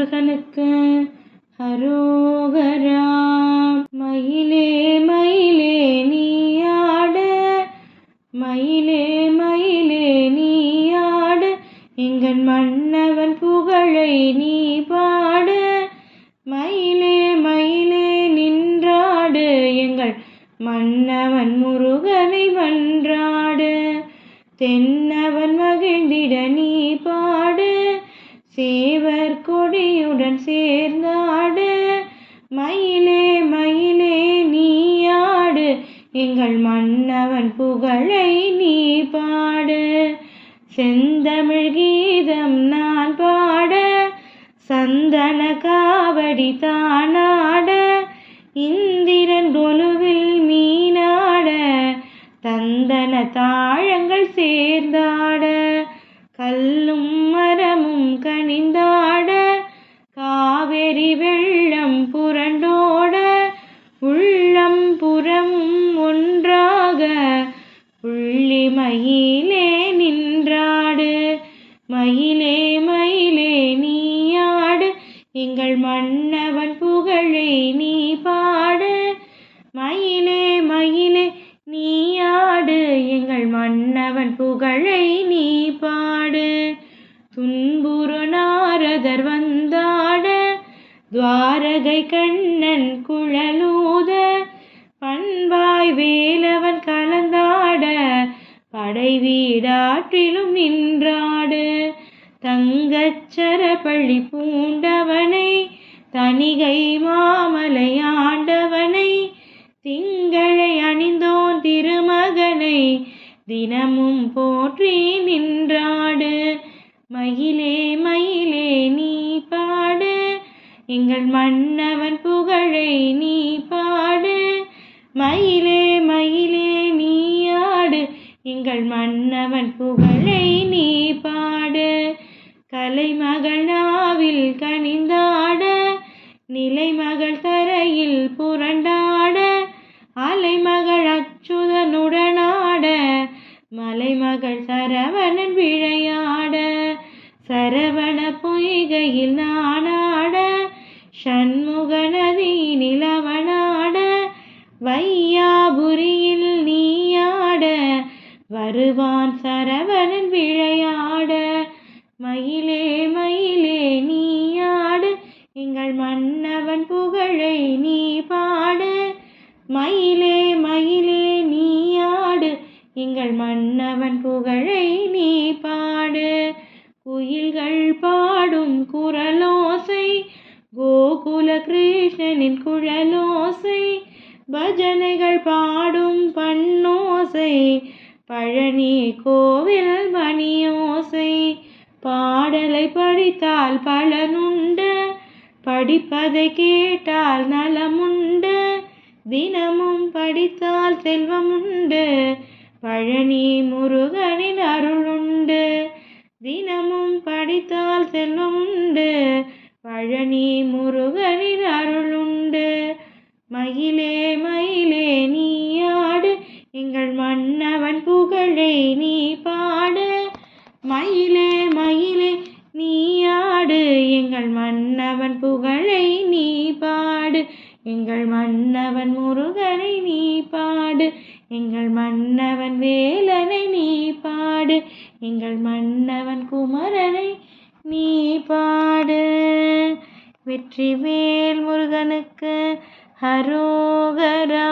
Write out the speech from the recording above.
முருகனுக்கு ஹரோகரா மயிலே மயிலே நீயாட மயிலே மயிலே நீயாட எங்கள் மன்னவன் புகழை நீ பாட. மயிலே மயிலே நின்றாடு. எங்கள் மன்னவன் முருகனை மன்றாடு. தென்னவன் மகிழ்ந்திட நீ பாடு. சேவர் கொடியுடன் சேர்ந்தாடு மயிலே மயிலே நீயாடு எங்கள் மன்னவன் புகழை நீ பாடு. செந்தமிழ் கீதம் நான் பாட. சந்தன காவடி தானாட. இந்திரன் கொலுவில் மீனாட. தந்தன தாழங்கள் சேர்ந்தாட. கல்லும் மரமும் கனிந்தாட. மயிலே நின்றாடு. மயிலே மயிலே நீயாடு எங்கள் மன்னவன் புகழை நீ பாடு. மயிலே மயிலே நீயாடு எங்கள் மன்னவன் புகழை நீ பாடு. துன்புறு நாரதர் வந்தாட. துவாரகை கண்ணன் குழலூத. பண்பாய் வேலவன் க படை வீடாற்றிலும் நின்றாடு. தங்கச்சர பள்ளி பூண்டவனை தனிகை மாமலை ஆண்டவனை திங்களை அணிந்தோன் திருமகனை தினமும் போற்றி நின்றாடு. மயிலே மயிலே நீ பாடு. எங்கள் மன்னவன் புகழை நீ பாடு. மயிலே எங்கள் மன்னவன் புகழை நீ பாடு கலைமகள் நாவில் கனிந்தாட நிலைமகள் தரையில் புரண்டாட அலைமகள் அச்சுதனுடனாட மலைமகள் சரவணன் விளையாட சரவண பொய்கையில் நானாட சண்முக நதி நிலவனாட வையாபுரியில் வருவான் சரவணன் விளையாட. மயிலே மயிலே நீயாடு எங்கள் மன்னவன் புகழை நீ பாடு. மயிலே மயிலே நீயாடு எங்கள் மன்னவன் புகழை நீ பாடு. குயில்கள் பாடும் குரலோசை. கோகுல கிருஷ்ணனின் குழலோசை. பஜனைகள் பாடும் பண்ணோசை பழனி கோவில் மணியோசை. பாடலை படித்தால் பலனுண்டு. படிப்பதை கேட்டால் நலமுண்டு. தினமும் படித்தால் செல்வமுண்டு. பழனி முருகனின் அருளுண்டு. தினமும் படித்தால் செல்வமுண்டு. பழனி முருகனின் அருளுண்டு. மயிலே மயிலே நீ நீ பாடு மயிலே மயிலே நீயாடு எங்கள் மன்னவன் புகழை நீ பாடு. எங்கள் மன்னவன் முருகனை நீ பாடு. எங்கள் மன்னவன் வேலனை நீ பாடு. எங்கள் மன்னவன் குமரனை நீ பாடு. வெற்றி வேல் முருகனுக்கு ஹரோகரா